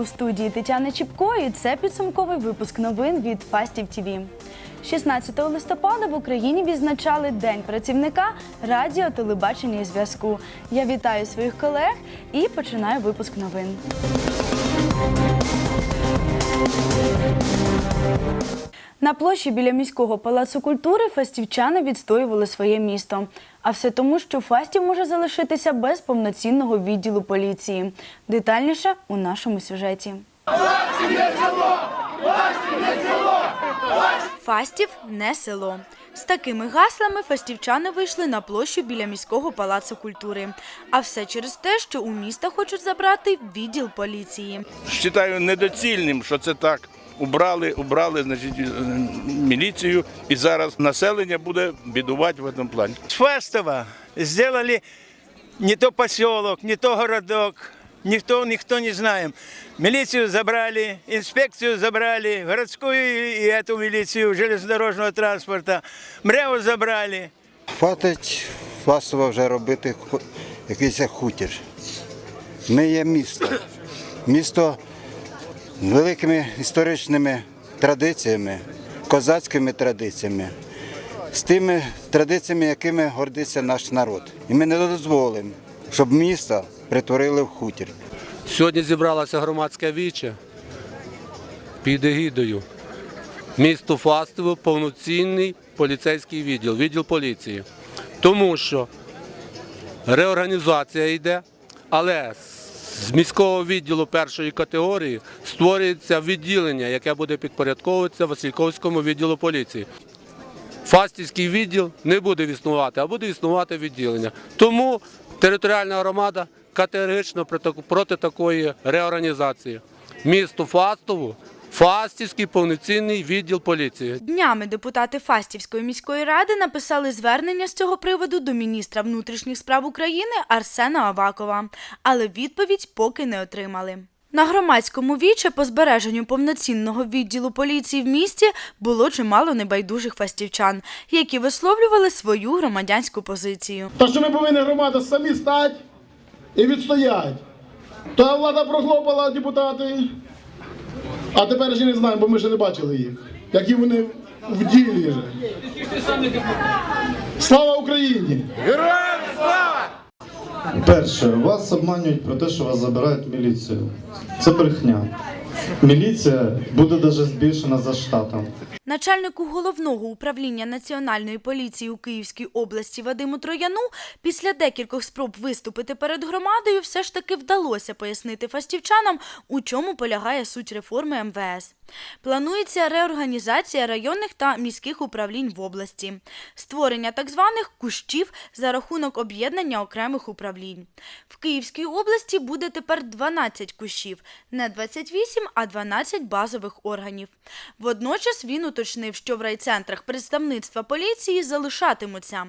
у студії Тетяна Чіпко і це підсумковий випуск новин від Фастів ТІВІ. 16 листопада в Україні відзначали День працівника радіо, телебачення і зв'язку. Я вітаю своїх колег і починаю випуск новин. На площі біля міського палацу культури фастівчани відстоювали своє місто. А все тому, що Фастів може залишитися без повноцінного відділу поліції. Детальніше у нашому сюжеті. Фастів не село. З такими гаслами фастівчани вийшли на площу біля міського палацу культури. А все через те, що у міста хочуть забрати відділ поліції. Вважаю недоцільним, що це так. Убрали, убрали значить, е, міліцію, і зараз населення буде бідувати в цьому плані. С Фастова сделали не то поселок, не то городок, никто, никто не знаем. Милицию забрали, инспекцию забрали, городскую и эту милицию железнодорожного транспорта, МРЕО забрали. Хватить Фастова вже робити якийсь хутір. Ми є місто. Місто з великими історичними традиціями, козацькими традиціями, з тими традиціями, якими гордиться наш народ. І ми не дозволимо, щоб місто притворили в хутір. Сьогодні зібралася громадська віча під егідою. Місто Фастове повноцінний поліцейський відділ, відділ поліції. Тому що реорганізація йде, але з міського відділу першої категорії створюється відділення, яке буде підпорядковуватися Васильковському відділу поліції. Фастівський відділ не буде існувати, а буде існувати відділення. Тому територіальна громада категорично проти- такої реорганізації. Місту Фастову, Фастівський повноцінний відділ поліції. Днями депутати Фастівської міської ради написали звернення з цього приводу до міністра внутрішніх справ України Арсена Авакова, але відповідь поки не отримали. На громадському віче по збереженню повноцінного відділу поліції в місті було чимало небайдужих фастівчан, які висловлювали свою громадянську позицію. Та що ми повинні громада самі стати і відстояти. Та влада прохлопала депутати. А тепер ще не знаємо, бо ми ще не бачили їх. Які вони в ділі вже. Слава Україні! Героям слава! Перше, вас обманюють про те, що вас забирають в міліцію. Це брехня. Міліція буде даже збільшена за штатом. Начальнику головного управління Національної поліції у Київській області Вадиму Трояну після декількох спроб виступити перед громадою все ж таки вдалося пояснити фастівчанам, у чому полягає суть реформи МВС. Планується реорганізація районних та міських управлінь в області, створення так званих кущів за рахунок об'єднання окремих управлінь. В Київській області буде тепер 12 кущів, не 28, а 12 базових органів. Водночас він уточнив, що в райцентрах представництва поліції залишатимуться.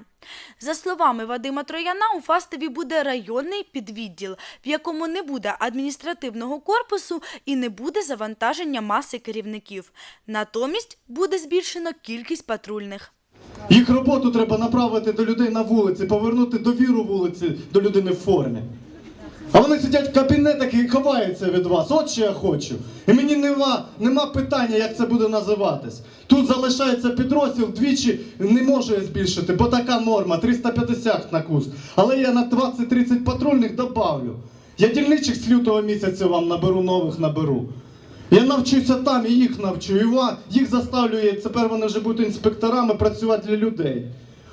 За словами Вадима Трояна, у Фастові буде районний підвідділ, в якому не буде адміністративного корпусу і не буде завантаження маси керівників. Натомість буде збільшено кількість патрульних. Їх роботу треба направити до людей на вулиці, повернути довіру вулиці до людини в формі. А вони сидять в кабінетах і ховаються від вас. От що я хочу. І мені нема, нема питання, як це буде називатись. Тут залишається підрозділ, двічі не може збільшити, бо така норма 350 на курс. Але я на 20-30 патрульних добавлю. Я дільничих з лютого місяця вам наберу, нових наберу. Я навчуся там і їх навчу. І ва- їх заставлю, і тепер вони вже будуть інспекторами працювати для людей.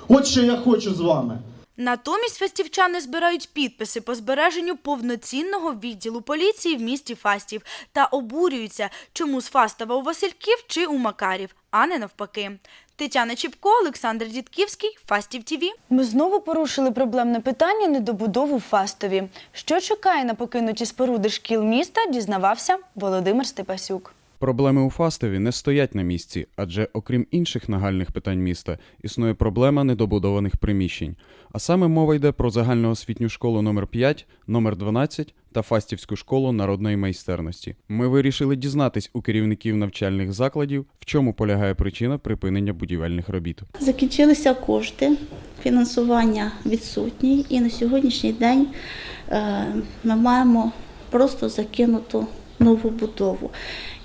От що я хочу з вами. Натомість фестівчани збирають підписи по збереженню повноцінного відділу поліції в місті Фастів та обурюються, чому з Фастова у Васильків чи у Макарів, а не навпаки. Тетяна Чіпко, Олександр Дідківський, Фастів ТІВІ. Ми знову порушили проблемне питання недобудову Фастові. Що чекає на покинуті споруди шкіл міста, дізнавався Володимир Степасюк. Проблеми у Фастові не стоять на місці, адже окрім інших нагальних питань міста, існує проблема недобудованих приміщень. А саме мова йде про загальноосвітню школу номер 5 номер 12 та Фастівську школу народної майстерності. Ми вирішили дізнатись у керівників навчальних закладів, в чому полягає причина припинення будівельних робіт. Закінчилися кошти, фінансування відсутнє, і на сьогоднішній день е, ми маємо просто закинуту нову будову.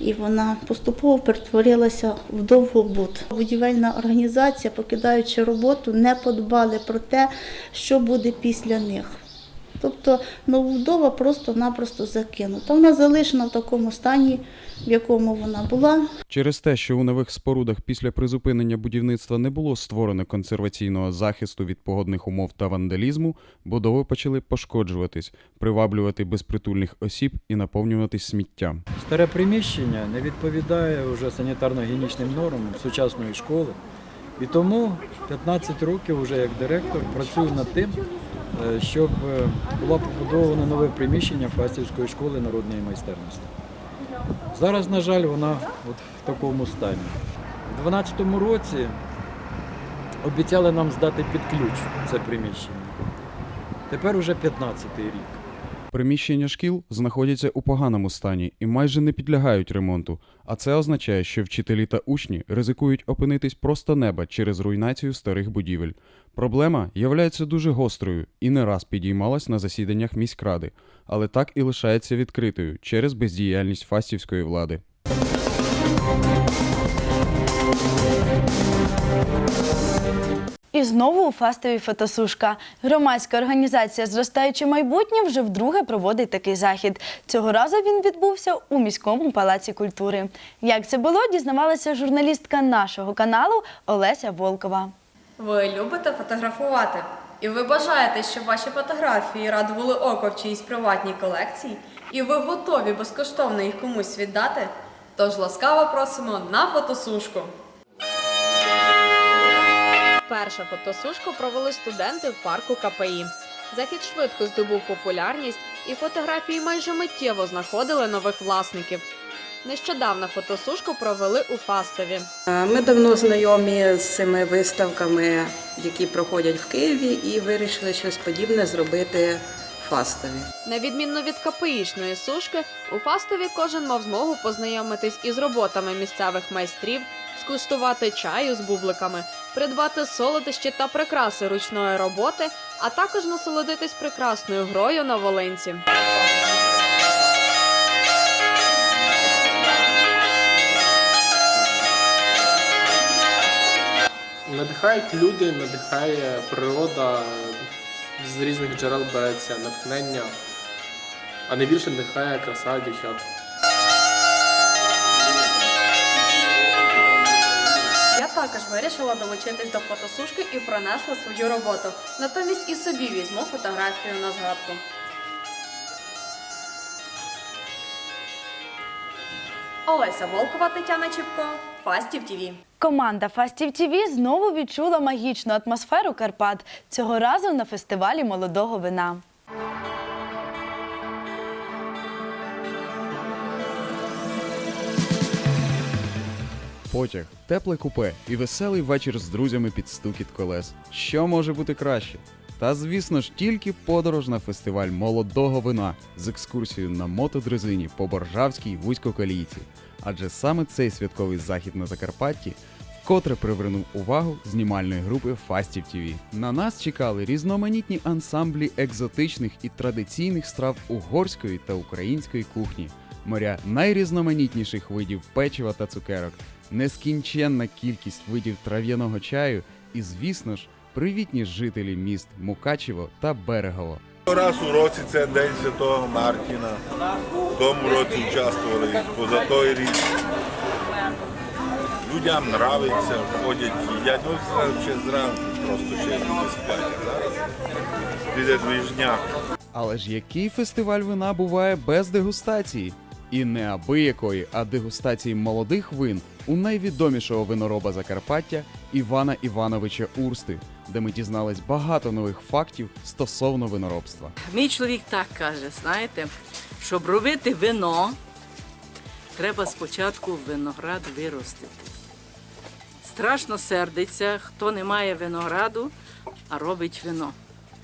І вона поступово перетворилася в довгобуд. Будівельна організація, покидаючи роботу, не подбали про те, що буде після них. Тобто новобудова просто-напросто закинута. Вона залишена в такому стані, в якому вона була. Через те, що у нових спорудах після призупинення будівництва не було створено консерваційного захисту від погодних умов та вандалізму, будови почали пошкоджуватись, приваблювати безпритульних осіб і наповнюватись сміттям. Старе приміщення не відповідає вже санітарно-гігієнічним нормам сучасної школи. І тому 15 років вже як директор працюю над тим, щоб е, було побудовано нове приміщення Фастівської школи народної майстерності. Зараз, на жаль, вона от в такому стані. У 2012 році обіцяли нам здати під ключ це приміщення. Тепер уже 15-й рік. Приміщення шкіл знаходяться у поганому стані і майже не підлягають ремонту, а це означає, що вчителі та учні ризикують опинитись просто неба через руйнацію старих будівель. Проблема являється дуже гострою і не раз підіймалась на засіданнях міськради, але так і лишається відкритою через бездіяльність фастівської влади. І знову у фастовій фотосушка. Громадська організація Зростаюче майбутнє вже вдруге проводить такий захід. Цього разу він відбувся у міському палаці культури. Як це було, дізнавалася журналістка нашого каналу Олеся Волкова. Ви любите фотографувати? І ви бажаєте, щоб ваші фотографії радували око в чиїсь приватній колекції, і ви готові безкоштовно їх комусь віддати? Тож ласкаво просимо на фотосушку. Перша фотосушку провели студенти в парку КПІ. Захід швидко здобув популярність, і фотографії майже миттєво знаходили нових власників. Нещодавно фотосушку провели у Фастові. Ми давно знайомі з цими виставками, які проходять в Києві, і вирішили щось подібне зробити Фастові. На відміну від КПІшної сушки, у Фастові кожен мав змогу познайомитись із роботами місцевих майстрів, скуштувати чаю з бубликами, придбати солодощі та прикраси ручної роботи, а також насолодитись прекрасною грою на волинці. Надихають люди, надихає природа, з різних джерел береться натхнення, а найбільше надихає краса дівчат. Я також вирішила долучитись до фотосушки і пронесла свою роботу. Натомість і собі візьму фотографію на згадку. Олеся Волкова, Тетяна Чіпко, Фастів ТІВІ. Команда Фастів ТІВІ знову відчула магічну атмосферу Карпат. Цього разу на фестивалі молодого вина. Потяг, тепле купе і веселий вечір з друзями під стукіт колес. Що може бути краще? Та звісно ж тільки подорож на фестиваль молодого вина з екскурсією на мотодрезині по Боржавській вузькоколійці. Адже саме цей святковий захід на Закарпатті вкотре привернув увагу знімальної групи Фастів ТІВІ. На нас чекали різноманітні ансамблі екзотичних і традиційних страв угорської та української кухні, моря найрізноманітніших видів печива та цукерок, нескінченна кількість видів трав'яного чаю і, звісно ж, привітні жителі міст Мукачево та Берегово. Раз у році це День Святого Мартіна. В тому році участвували поза той рік. Людям нравиться, ходять, їдять. Ну, ще зранку просто ще люди сплять. Зараз піде двіжняк. Але ж який фестиваль вина буває без дегустації? І не абиякої, а дегустації молодих вин у найвідомішого винороба Закарпаття Івана Івановича Урсти, де ми дізнались багато нових фактів стосовно виноробства. Мій чоловік так каже: знаєте, щоб робити вино, треба спочатку виноград виростити. Страшно сердиться, хто не має винограду, а робить вино.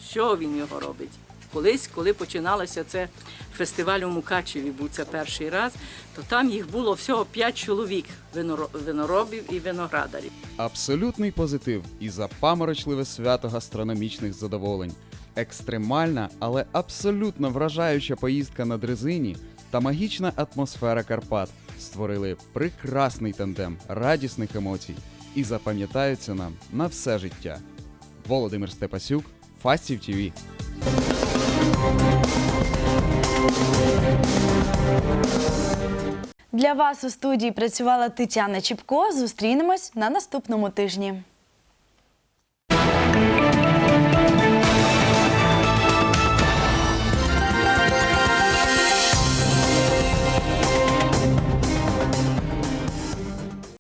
Що він його робить? Колись, коли починалося це фестиваль у Мукачеві, був це перший раз, то там їх було всього 5 чоловік виноро- виноробів і виноградарів. Абсолютний позитив і запаморочливе свято гастрономічних задоволень. Екстремальна, але абсолютно вражаюча поїздка на дрезині та магічна атмосфера Карпат створили прекрасний тандем радісних емоцій і запам'ятаються нам на все життя. Володимир Степасюк, Фастів ТІВІ. Для вас у студії працювала Тетяна Чіпко. Зустрінемось на наступному тижні.